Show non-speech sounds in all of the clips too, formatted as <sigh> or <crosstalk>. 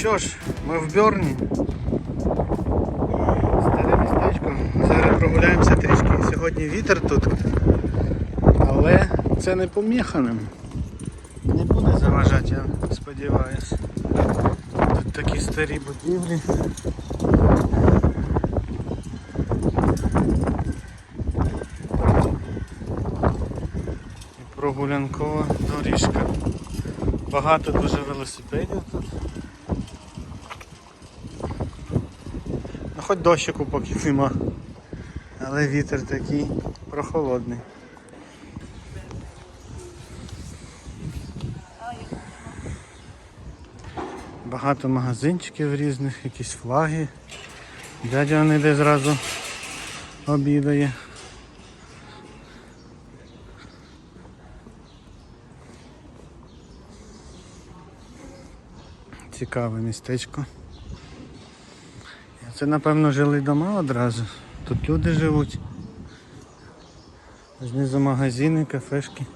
що ж, ми в Бьорні. Старе містечко. Зараз прогуляємося трішки. Сьогодні вітер тут. Але це не поміханим. Не буде заважати, я сподіваюся. Тут такі старі будівлі. Прогулянкова доріжка. Багато дуже велосипедів тут. Хоч дощику поки нема. Але вітер такий прохолодний. Багато магазинчиків різних, якісь флаги. Дядя не йде зразу обідає. Цікаве містечко. Це напевно жили дома одразу. Тут люди живуть. Знизу магазини, кафешки.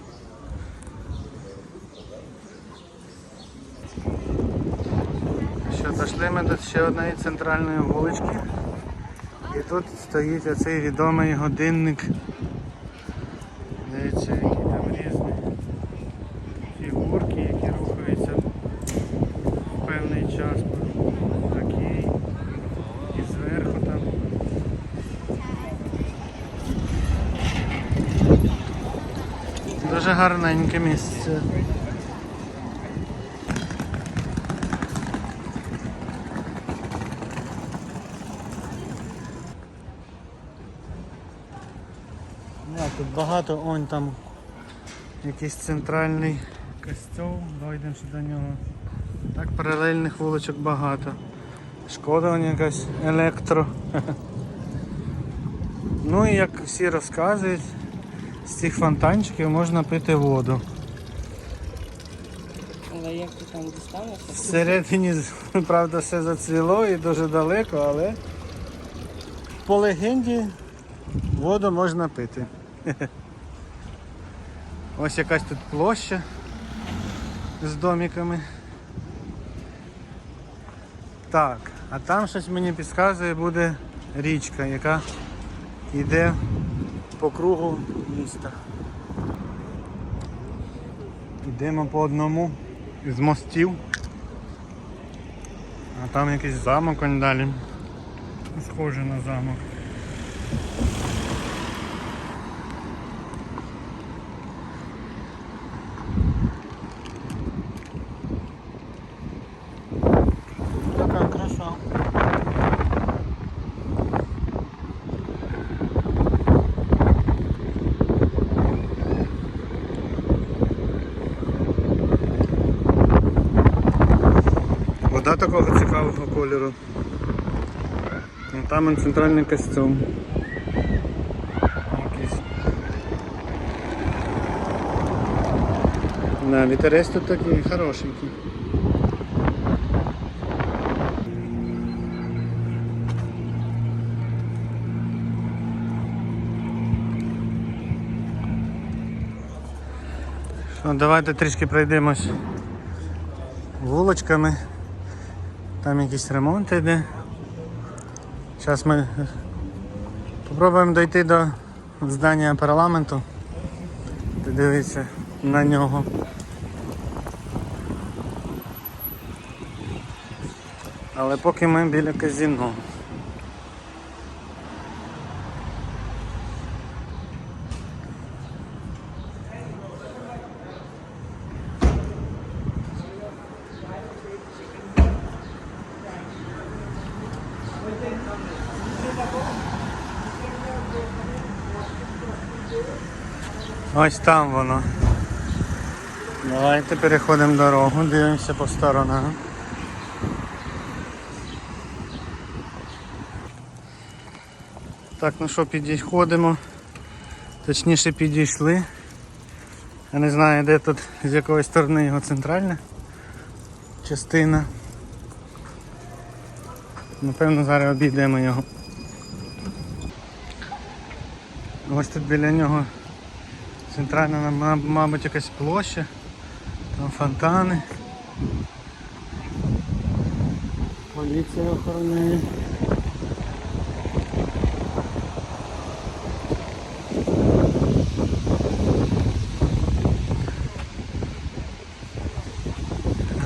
Що, зайшли ми до ще одної центральної вулички. І тут стоїть оцей відомий годинник. Дивіться, які там різні фігурки, які рухаються в певний час. Окей. І зверху там. Дуже гарненьке місце. Да, тут багато, он там якийсь центральний костюм, дойдемо ще до нього. Так паралельних вуличок багато. Шкода вон якась електро. <laughs> Ну і як всі розказують, з цих фонтанчиків можна пити воду. Але як ти там дістанешся? Всередині, <laughs> правда, все зацвіло і дуже далеко, але по легенді воду можна пити. <laughs> Ось якась тут площа з домиками. Так, а там щось мені підказує буде річка, яка йде по кругу міста. Йдемо по одному з мостів. А там якийсь замок далі. Схоже на замок. Така краса. Вода такого цікавого кольору. Ну, центральний костюм. Якийсь. Да, вітерець тут такий хорошенький. Що, давайте трішки пройдемось вулочками. Там якийсь ремонт йде. Зараз ми спробуємо дойти до здання парламенту. Дивіться на нього. Але поки ми біля казино. Ось там воно. Давайте переходимо дорогу, дивимося по сторонам. Так, ну що, підходимо. Точніше підійшли. Я не знаю де тут з якої сторони його центральна частина. Напевно зараз обійдемо його. Ось тут біля нього центральна, маб- мабуть, якась площа, там фонтани. Поліція охороняє.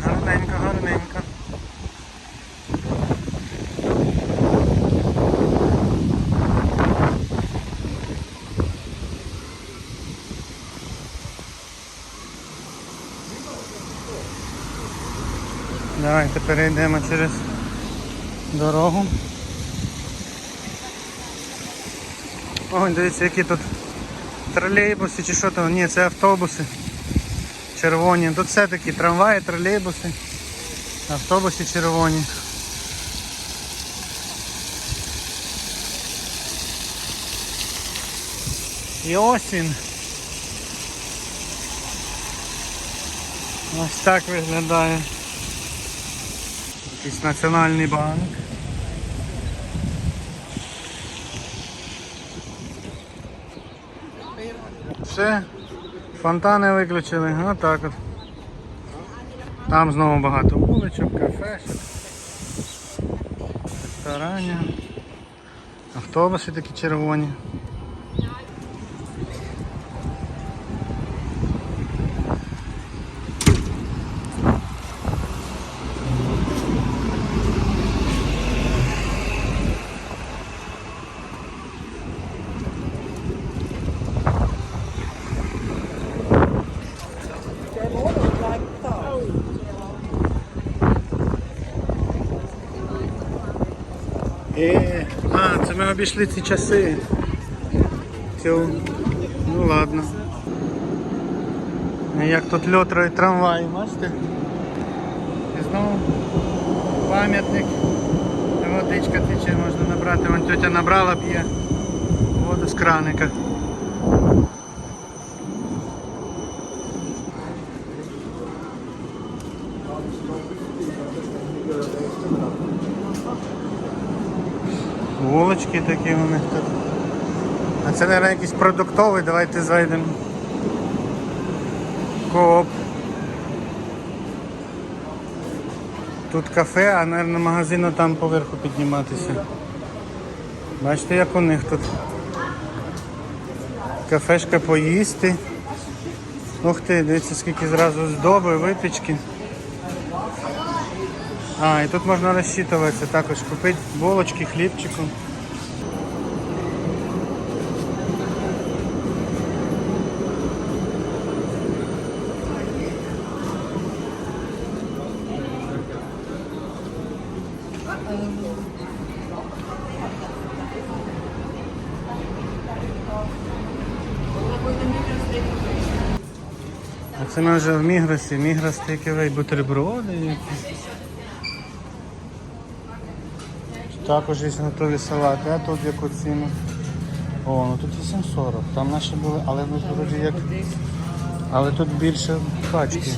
Гарненько, гарненько. Давайте перейдемо через дорогу. Ой, дивіться, які тут тролейбуси чи що то. Ні, це автобуси. Червоні. Тут все такі трамваї, тролейбуси, автобуси червоні. І осінь. Ось так виглядає. Якийсь національний банк. Все, фонтани виключили, отак от. Там знову багато вуличок, кафешок, ресторанів, автобуси такі червоні. Е, а, це ми обійшли ці часи. Цю. Ну ладно. А Як тут льотро і трамвай, бачите? І знову пам'ятник. Водичка тече, можна набрати. Вон тетя набрала, п'є воду з краника. Вулочки такі у них тут. А це, мабуть, якийсь продуктовий, давайте зайдемо. Коop. Тут кафе, а мабуть, магазину там поверху підніматися. Бачите, як у них тут. Кафешка поїсти. Ух ти, дивіться, скільки зразу здоби, випічки. А, і тут можна розчитуватися також, купити булочки, хлібчику. А це ми вже в Мігросі, Мігрос тейкевей бутерброди. якісь. Також є готові салати, а тут яку ціну? О, ну тут 8,40. Там наші були, але ну, вроді як. Але тут більше пачки.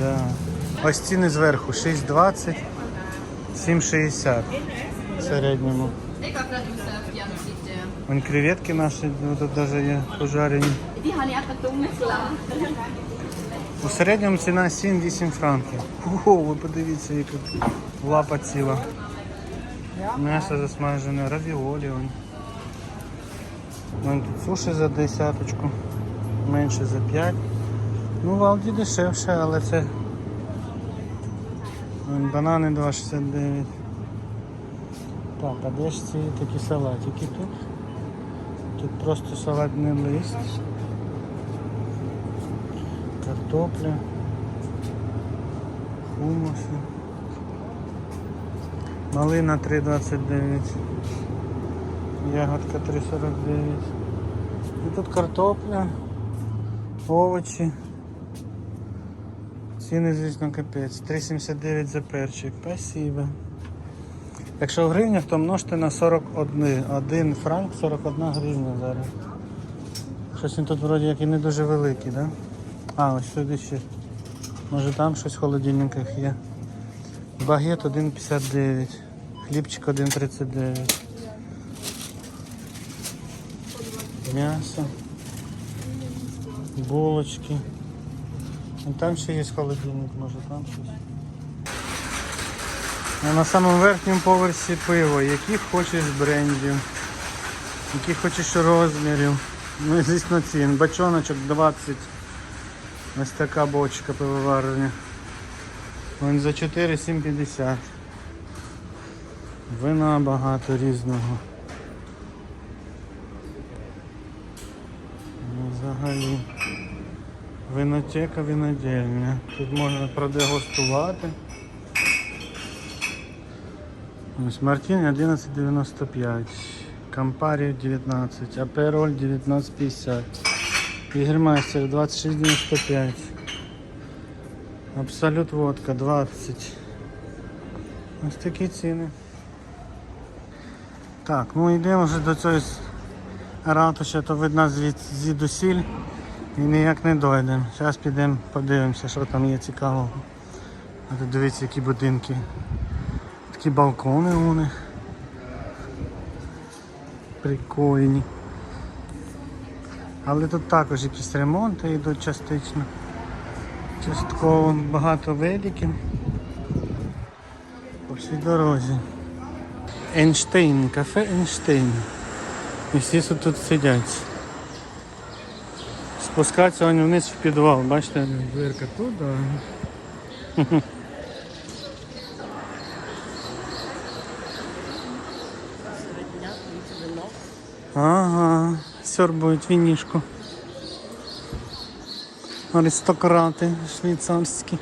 Да. Ось ціни зверху 6,20, 7,60 в середньому. Вон креветки наші, ну, тут навіть є пожарені. У середньому ціна 7-8 франків. Ого, ви подивіться, яка лапа ціла. М'ясо засмажене, равіолі. Вон. Тут суші за десяточку, менше за 5. Ну, в Алді дешевше, але це. Вон, банани 2,69. Так, а де ж ці такі салатики тут? Тут просто салатний лист. Картопля. Хумуси. Малина 3,29. Ягодка 3,49. І тут картопля, овочі. Ціни, звісно, капець. 3,79 за перчик. Спасибо. Якщо в гривнях, то множте на 41. 1 франк 41 гривня зараз. Щось він тут вроді як і не дуже великий, да? А, ось сюди ще. Може там щось в холодильниках є. Багет 1,59. Хлібчик 1,39. М'ясо. Булочки. Там ще є холодильник, може там щось. А на самому верхньому поверсі пиво, яких хочеш брендів, яких хочеш розмірів. Ну і звісно цін. Бачоночок 20. Ось така бочка пивоварня. Вон за 4 7,50. Вина багато різного. Ну, взагалі. Винотека винодільня. Тут можна продегустувати. Ось Мартін 11,95. Кампарі 19. Апероль 19,50. Ігермайстер 26,95. Абсолют водка 20. Ось такі ціни. Так, ну йдемо вже до цього ратуші, то видно звід, звідусіль і ніяк не дойдемо. Зараз підемо подивимося, що там є цікавого. А тут дивіться, які будинки. Такі балкони у них. Прикольні. Але тут також якісь ремонти йдуть частично. Частково багато великів. По всій дорозі. Ейнштейн, кафе Ейнштейн. І всі тут сидять. Спускатися вони вниз в підвал, бачите, дверка туди. Ага, сьорбують вінішку. Аристократи швейцарські.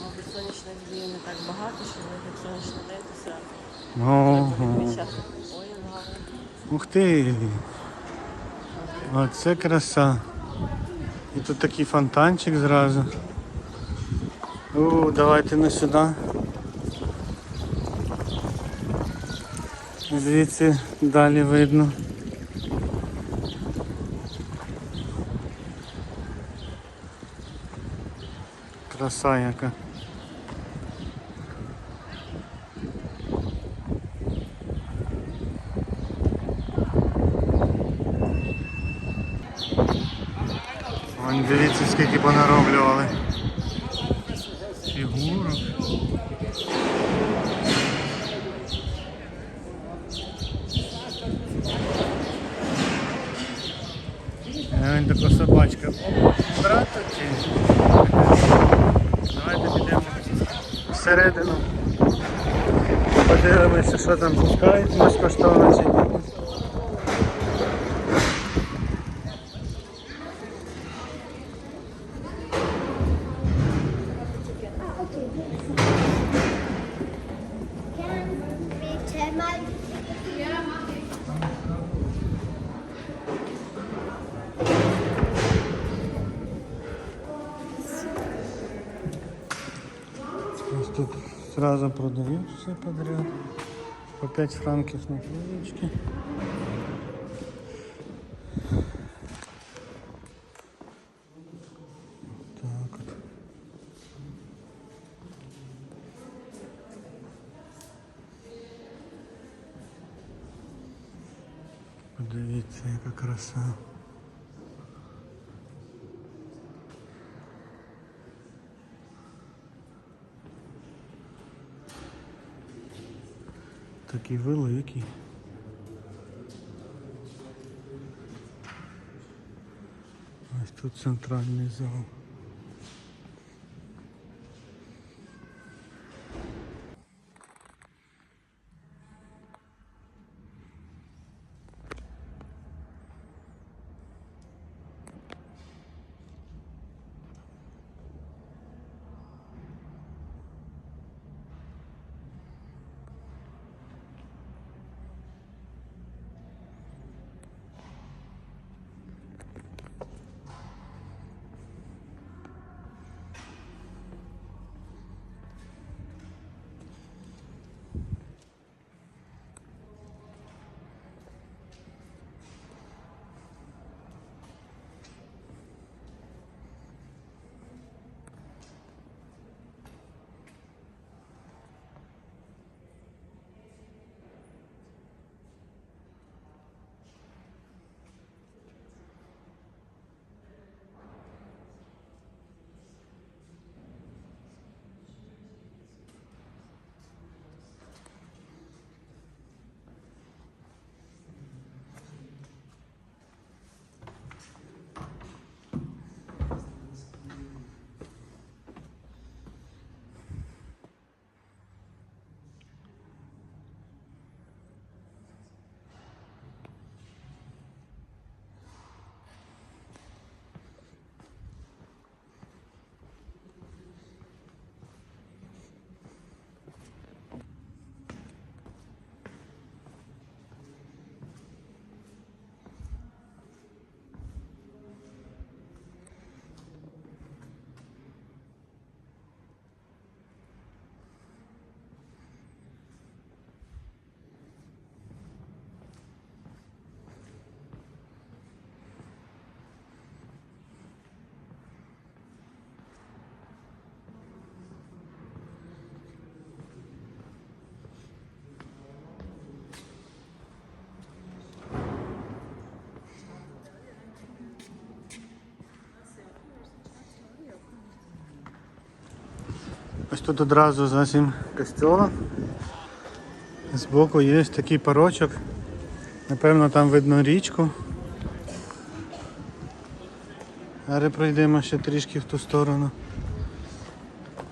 Мабуть, сонячних днів не так багато, що вигляд сонячний день, то все. Ого. Ой, гарно. Ух ти! Оце краса. І тут такий фонтанчик зразу. У, давайте на сюди. Звідси далі видно. Краса яка. Дивіться, скільки понароблювали. Він така собачка. Брата чи. Давайте підемо всередину. Подивимося, що там пускають безкоштовно чи ні. Сразу продают все подряд. По 5 франков на книжечке. Так от. Подивіться, яка. Такий великий. Ось тут центральний зал. Ось тут одразу за цим костюлом. Збоку є такий парочок. Напевно, там видно річку. Зараз пройдемо ще трішки в ту сторону.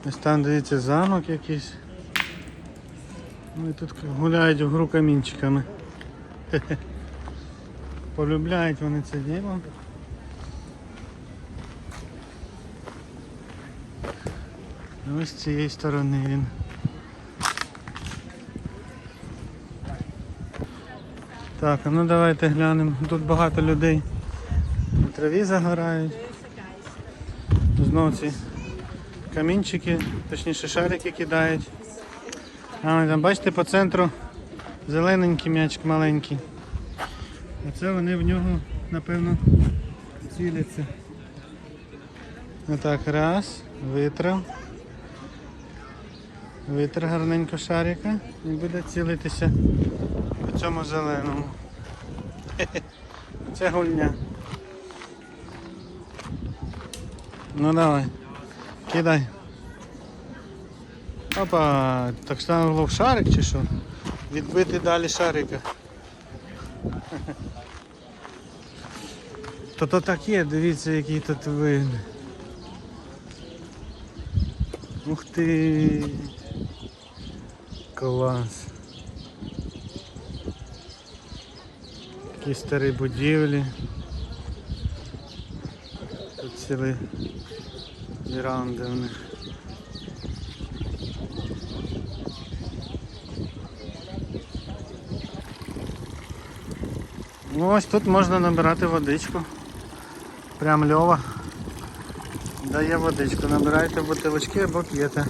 Ось там дивіться замок якийсь. Ну і тут гуляють в гру камінчиками. <laughs> Полюбляють вони це діло. Ось з цієї сторони він. Так, ну давайте глянемо. Тут багато людей на траві загорають. Знову ці камінчики, точніше шарики кидають. А там бачите по центру зелененький м'ячик маленький. А це вони в нього, напевно, ціляться. Отак, раз, витрав. Витер гарненько шарика і буде цілитися по цьому зеленому. <laughs> Це гульня. Ну давай, кидай. Опа, так стануло в шарик чи що? Відбити далі шарика. <laughs> То то так є, дивіться, який тут вид. Ух ти. Клас. Такі старі будівлі. Тут цілі віранди в них. Ну ось тут можна набирати водичку. Прям льова. Дає водичку. Набирайте бутилочки або п'єте.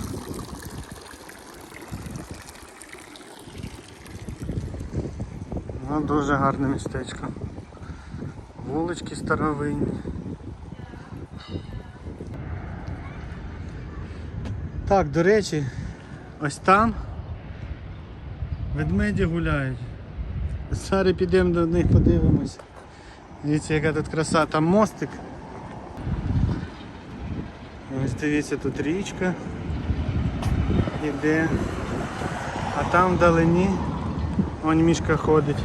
Ну, дуже гарне містечко. Вулички старовинні. Так, до речі, ось там ведмеді гуляють. Зараз підемо до них подивимось. Дивіться, яка тут краса, там мостик. Ось дивіться, тут річка іде. А там вдалині Вон мішка ходить.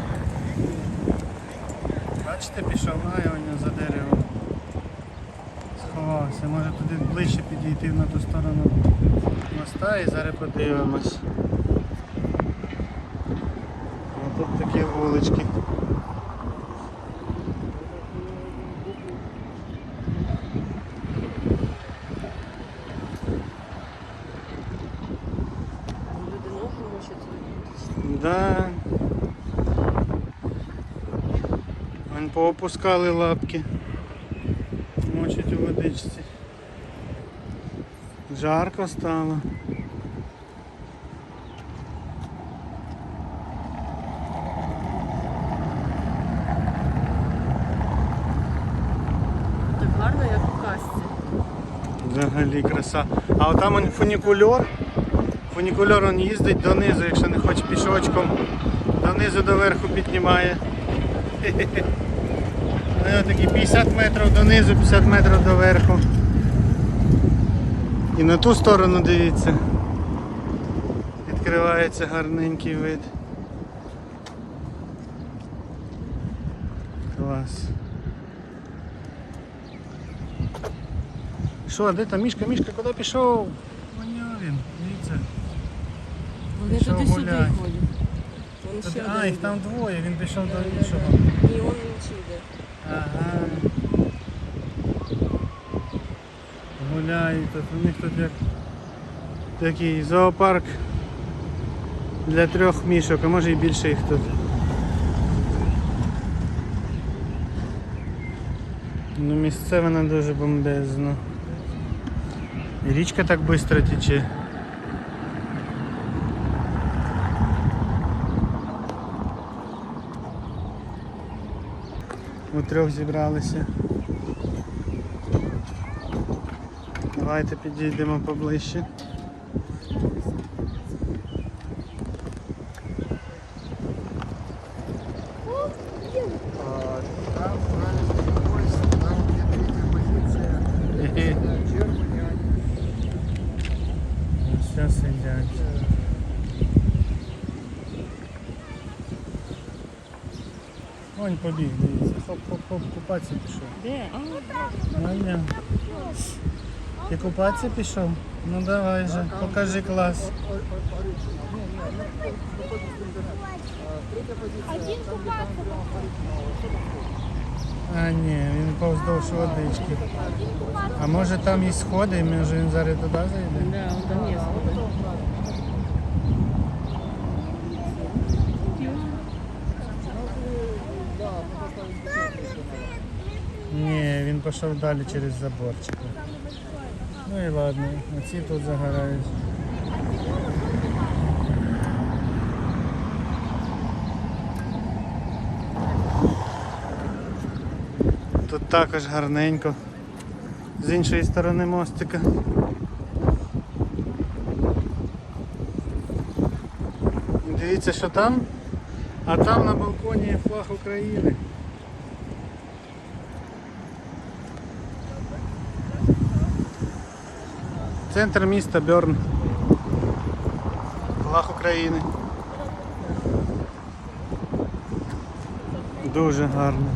Бачите, пішов, а за деревом. Сховався. Може туди ближче підійти на ту сторону моста і зараз подивимось. Тут такі вулички. Люди ногу мочать. Да. Вон поопускали лапки. Мочать у водичці. Жарко стало. Так гарно, як у касці. Взагалі краса. А там он фунікульор. Фунікульор він їздить донизу, якщо не хоче пішочком. Донизу до верху піднімає. Хе-хе-хе. <laughs> Ну, Такі 50 метрів донизу, 50 метрів до верху. І на ту сторону дивіться. Відкривається гарненький вид. Клас. Що, де там мішка, мішка, куди пішов? Воня він, дивіться. Вони Пішов туди-сюди ходять. А, їх там двоє, він пішов до іншого. І інший йде. Ага. Гуляють тут, у них тут як такий зоопарк для трьох мішок, а може і більше їх тут. Ну місце вона дуже бомбезно. І річка так швидко тече. Трьох зібралися. Давайте підійдемо поближче. Там правильный Вон побіг, дивіться. Хоп-хоп-хоп, купатися пішов. Де? А, Ну. Ти купатися пішов? Ну давай же, покажи клас. А ні, він повздовж водички. А може там і сходи, може він зараз туди зайде? да, там є сходи. Ні, він пішов далі через заборчик. Ну і ладно, оці тут загорають. Тут також гарненько. З іншої сторони мостика. Дивіться, що там, а там на балконі флаг України. Центр міста Бьорн. Флаг України. Дуже гарно.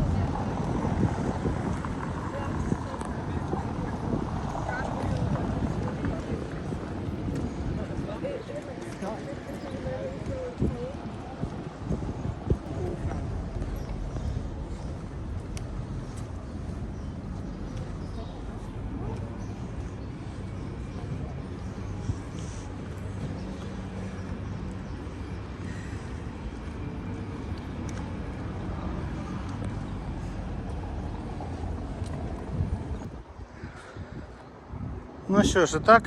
Ну що ж, так.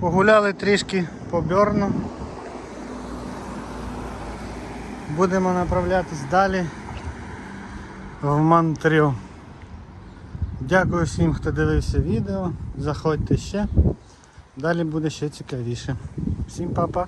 Погуляли трішки по Бьорну. Будемо направлятись далі в Монтрю. Дякую всім, хто дивився відео. Заходьте ще. Далі буде ще цікавіше. Всім па-па.